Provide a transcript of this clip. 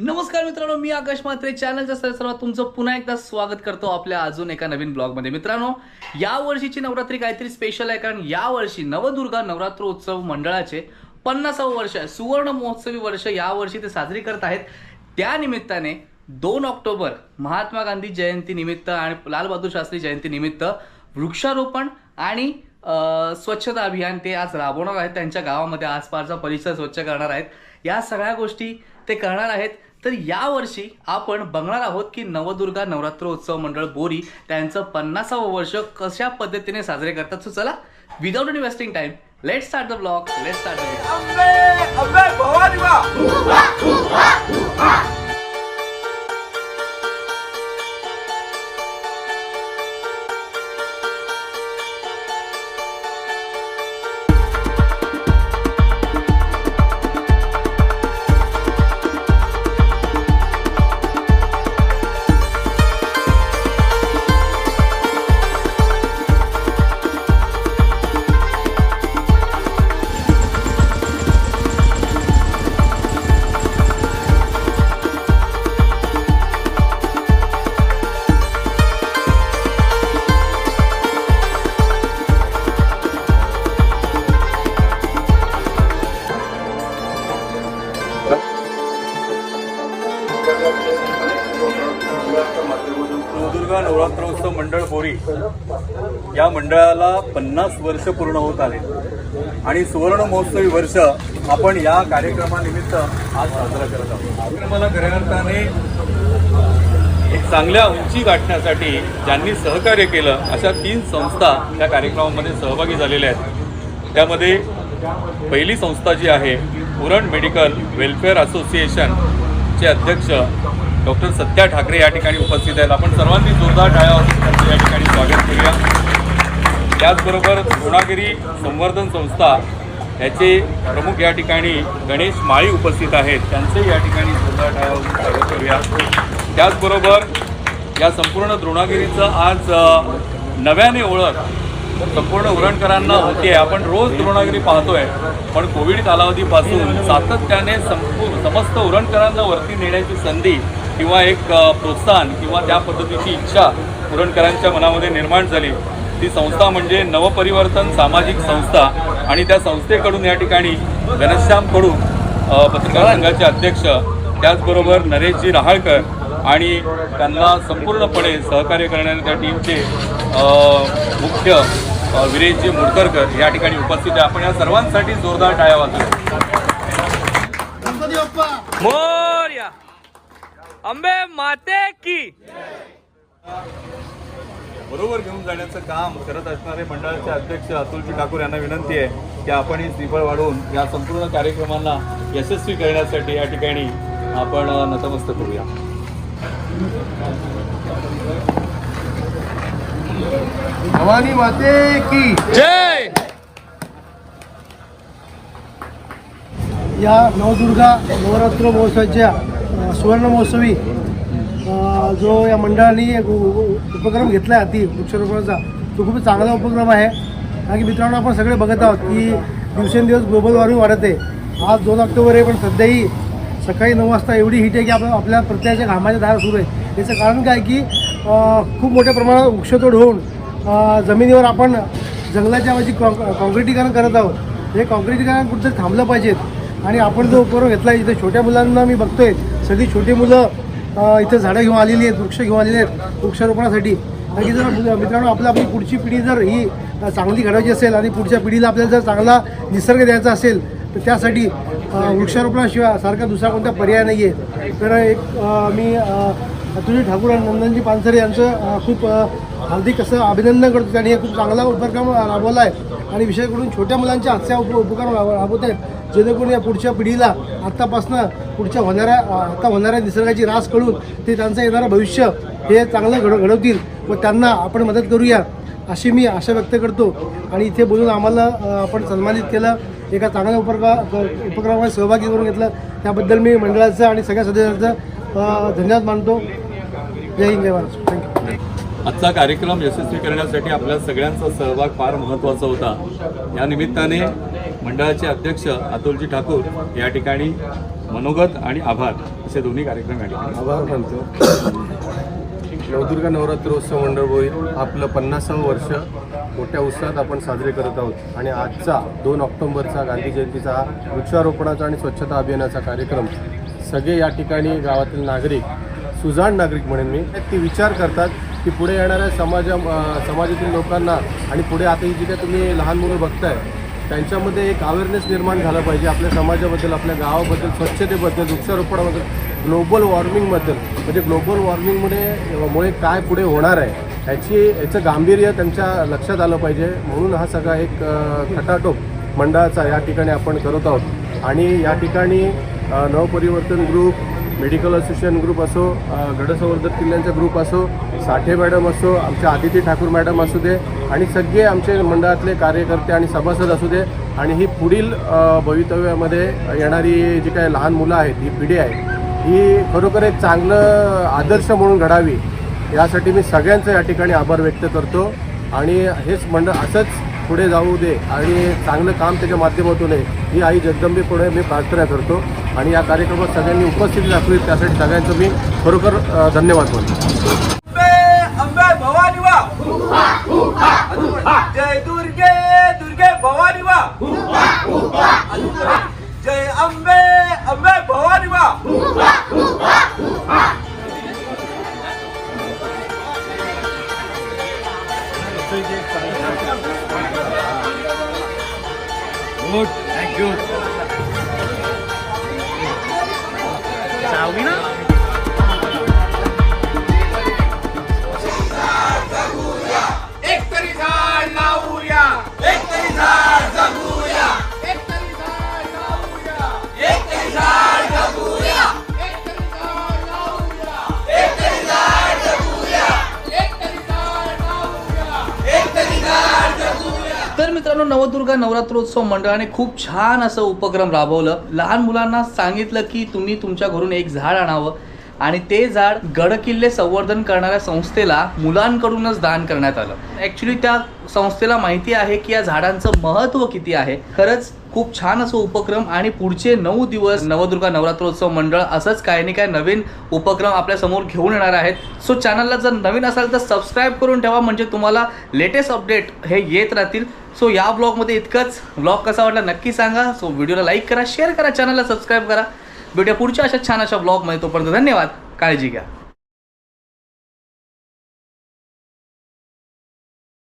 नमस्कार मित्रांनो मी आकाश म्हात्रे. चॅनलच्या सर्वात तुमचं पुन्हा एकदा स्वागत करतो आपल्या अजून एका नवीन ब्लॉगमध्ये मित्रांनो या वर्षीची नवरात्री काहीतरी स्पेशल आहे कारण या वर्षी नवदुर्गा नवरात्रोत्सव मंडळाचे पन्नासावं वर्ष आहे. सुवर्ण महोत्सवी वर्ष या वर्षी ते साजरी करत आहेत. त्या निमित्ताने दोन ऑक्टोबर महात्मा गांधी जयंती निमित्त आणि लालबहादूर शास्त्री जयंती निमित्त वृक्षारोपण आणि स्वच्छता अभियान ते आज राबवणार आहेत. त्यांच्या गावामध्ये आसपासचा परिसर स्वच्छ करणार आहेत. या सगळ्या गोष्टी ते करणार आहेत. तर यावर्षी आपण बघणार आहोत की नवदुर्गा नवरात्रोत्सव मंडळ बोरी त्यांचं पन्नासावं वर्ष कशा पद्धतीने साजरे करतात. सो चला without investing time let start the blog let start the नवरात्रोत्सव मंडळ बोरी या मंडळाला पन्नास वर्ष पूर्ण होत आले आणि सुवर्ण महोत्सवी वर्ष आपण या कार्यक्रमानिमित्त आज साजरा करत आहोत. कार्यक्रमाला खऱ्या अर्थाने एक चांगल्या उंची गाठण्यासाठी ज्यांनी सहकार्य केलं अशा तीन संस्था या कार्यक्रमामध्ये सहभागी झालेल्या आहेत. त्यामध्ये पहिली संस्था जी आहे उरण मेडिकल वेलफेअर असोसिएशनचे अध्यक्ष डॉक्टर सत्या ठाकरे या ठिकाणी उपस्थित आहेत. आपण सर्वांनी जोरदार टाळ्या वाजवून त्यांचं या ठिकाणी स्वागत करूया. त्याचबरोबर द्रोणागिरी संवर्धन संस्था याचे प्रमुख या ठिकाणी गणेश माळी उपस्थित आहेत. त्यांचंही या ठिकाणी जोरदार टाळ्या स्वागत करूया. त्याचबरोबर या संपूर्ण द्रोणागिरीचं आज नव्याने ओळख संपूर्ण उरणकरांना होते आपण रोज द्रोणागिरी पाहतोय पण कोविड कालावधीपासून सातत्याने संपूर्ण समस्त उरणकरांना वरती नेण्याची संधी किंवा एक प्रोत्साहन किंवा त्या पद्धतीची इच्छा उरणकरांच्या मनामध्ये निर्माण झाली ती संस्था म्हणजे नवपरिवर्तन सामाजिक संस्था. आणि त्या संस्थेकडून या ठिकाणी घनश्याम कडू पत्रकार संघाचे अध्यक्ष त्याचबरोबर नरेशजी रहाळकर आणि त्यांना संपूर्णपणे सहकार्य करणारे त्या टीमचे मुख्य विरेशजी मुडकरकर या ठिकाणी उपस्थित आहे. आपण या सर्वांसाठी जोरदार टाळ्या वाजवू. मोर्या! अंबे माते की. बरोबर घेऊन जाण्याचं काम करत असणारे मंडळाचे अध्यक्ष अतुलजी ठाकूर यांना विनंती आहे की आपण ही श्रीफळ वाढवून या संपूर्ण कार्यक्रमांना यशस्वी करण्यासाठी या ठिकाणी आपण अ, नतमस्तक करूया. भवानी माते की. जय! या नवदुर्गा नवरात्र महोत्सवाच्या सुवर्ण महोत्सवी जो या मंडळाने एक उपक्रम घेतला आहे अति वृक्षारोपणाचा तो खूप चांगला उपक्रम आहे. कारण की मित्रांनो आपण सगळे बघत आहोत की दिवसेंदिवस ग्लोबल वॉर्मिंग वाढत आहे. आज दोन ऑक्टोबर आहे पण सध्याही सकाळी नऊ वाजता एवढी हीट आहे की आपण आपल्या प्रत्येकाच्या घामाच्या धार सुरू आहे. याचं कारण काय की खूप मोठ्या प्रमाणात वृक्षतोड होऊन जमिनीवर आपण जंगलाच्या ऐवजी कॉ- कॉन्क्रिटीकरण करत आहोत. हे कॉन्क्रिटीकरण कुठेतरी थांबलं पाहिजेत. आणि आपण जो उपक्रम घेतला आहे इथे छोट्या मुलांना मी बघतोय सगळी छोटी मुलं इथं झाडं घेऊन आलेली आहेत वृक्ष घेऊन आलेले आहेत वृक्षारोपणासाठी. आणि जर मित्रांनो आपल्या आपली पुढची पिढी जर ही चांगली घडवायची असेल आणि पुढच्या पिढीला आपल्याला जर चांगला निसर्ग द्यायचा असेल तर त्यासाठी वृक्षारोपणाशिवाय सारखा दुसरा कोणता पर्याय नाही आहे तर एक मी अतुलजी ठाकूर आणि नंदनजी पानसरे यांचं खूप हार्दिक असं अभिनंदन करतो. त्यांनी हे खूप चांगला उपक्रम राबवला आहे आणि विशेष करून छोट्या मुलांच्या हातच्या उप उपक्रम राब- राबवत आहेत. जेणेकरून या पुढच्या पिढीला आत्तापासनं पुढच्या होणाऱ्या आत्ता आता होणाऱ्या निसर्गाची रास कळून ते त्यांचं येणारं भविष्य हे चांगलं घड घडवतील व त्यांना आपण मदत करूया अशी मी आशा व्यक्त करतो. आणि इथे बोलून आम्हाला आपण सन्मानित केलं एका चांगल्या उपक्रमा उपक्रमामध्ये सहभागी करून घेतलं. त्याबद्दल मी मंडळाचं आणि सगळ्या सदस्यांचं धन्यवाद मानतो. जय हिंद जय महाराष्ट्र थँक्यू आजचा कार्यक्रम यशस्वी करण्यासाठी आपल्या सगळ्यांचा सहभाग फार महत्त्वाचा होता. या निमित्ताने मंडळाचे अध्यक्ष अतुलजी ठाकूर या ठिकाणी मनोगत आणि आभार असे दोन्ही कार्यक्रम या ठिकाणी. आभार मानतो. नवदुर्गा नवरात्रोत्सव मंडळ होईल. आपलं पन्नासावं वर्ष मोठ्या उत्साहात आपण साजरे करत आहोत. आणि आजचा दोन ऑक्टोबरचा गांधी जयंतीचा वृक्षारोपणाचा आणि स्वच्छता अभियानाचा कार्यक्रम सगळे या ठिकाणी गावातील नागरिक सुजाण नागरिक म्हणेन मी ती विचार करतात की पुढे येणाऱ्या समाजा समाजातील लोकांना आणि पुढे आता ही जी काय तुम्ही लहान मुलं बघताय त्यांच्यामध्ये एक अवेअरनेस निर्माण झालं पाहिजे. आपल्या समाजाबद्दल आपल्या गावाबद्दल स्वच्छतेबद्दल वृक्षारोपणाबद्दल ग्लोबल वॉर्मिंगबद्दल म्हणजे ग्लोबल वॉर्मिंगमुळे मुळे काय पुढे होणार आहे ह्याची याचं गांभीर्य त्यांच्या लक्षात आलं पाहिजे. म्हणून हा सगळा एक खटाटोप मंडळाचा या ठिकाणी आपण करत आहोत. आणि या ठिकाणी नवपरिवर्तन ग्रुप मेडिकल असोसिएशन ग्रुप असो गडसंवर्धक किल्ल्यांचा ग्रुप असो साठे मॅडम असो आमच्या आदिती ठाकूर मॅडम असू दे आणि सगळे आमचे मंडळातले कार्यकर्ते आणि सभासद असू दे आणि ही पुढील भवितव्यामध्ये येणारी जी काही लहान मुलं आहेत ही पिढी आहे ही खरोखर एक चांगलं आदर्श म्हणून घडावी यासाठी मी सगळ्यांचं या ठिकाणी आभार व्यक्त करतो आणि हेच मंडळ असंच पुढे जाऊ दे आणि चांगलं काम त्याच्या माध्यमातून आहे ही आई जगदंबी पुढे मी प्रार्थना करतो. आणि या कार्यक्रमात सगळ्यांनी उपस्थिती दाखवली त्यासाठी सगळ्यांचं मी खरोखर धन्यवाद मानतो. जय दुर्गे दुर्गे भवानी वा. जय अंबे अंबे भवानी वा. एक मित्रांनो नवदुर्गा नवरात्रोत्सव मंडळाने खूप छान असं उपक्रम राबवलं. लहान मुलांना सांगितलं की तुम्ही तुमच्या घरून एक झाड आणावं आणि ते झाड गड किल्ले संवर्धन करणाऱ्या संस्थेला मुलांकडूनच दान करण्यात आलं. ॲक्च्युली त्या संस्थेला माहिती आहे की या झाडांचं महत्त्व किती आहे. खरंच खूप छान असं उपक्रम आणि पुढचे नऊ दिवस नवदुर्गा नवरात्रोत्सव मंडळ असंच काही नाही काय नवीन उपक्रम आपल्यासमोर घेऊन येणार आहेत. सो चॅनलला जर नवीन असाल तर सबस्क्राईब करून ठेवा. म्हणजे तुम्हाला लेटेस्ट अपडेट हे येत राहतील. सो या ब्लॉगमध्ये इतकंच. ब्लॉग कसा वाटला नक्की सांगा. सो व्हिडिओला लाईक करा शेअर करा चॅनलला सबस्क्राईब करा. भेटूया पुढच्या अशा छान अशा ब्लॉगमध्ये तोपर्यंत धन्यवाद. काळजी घ्या.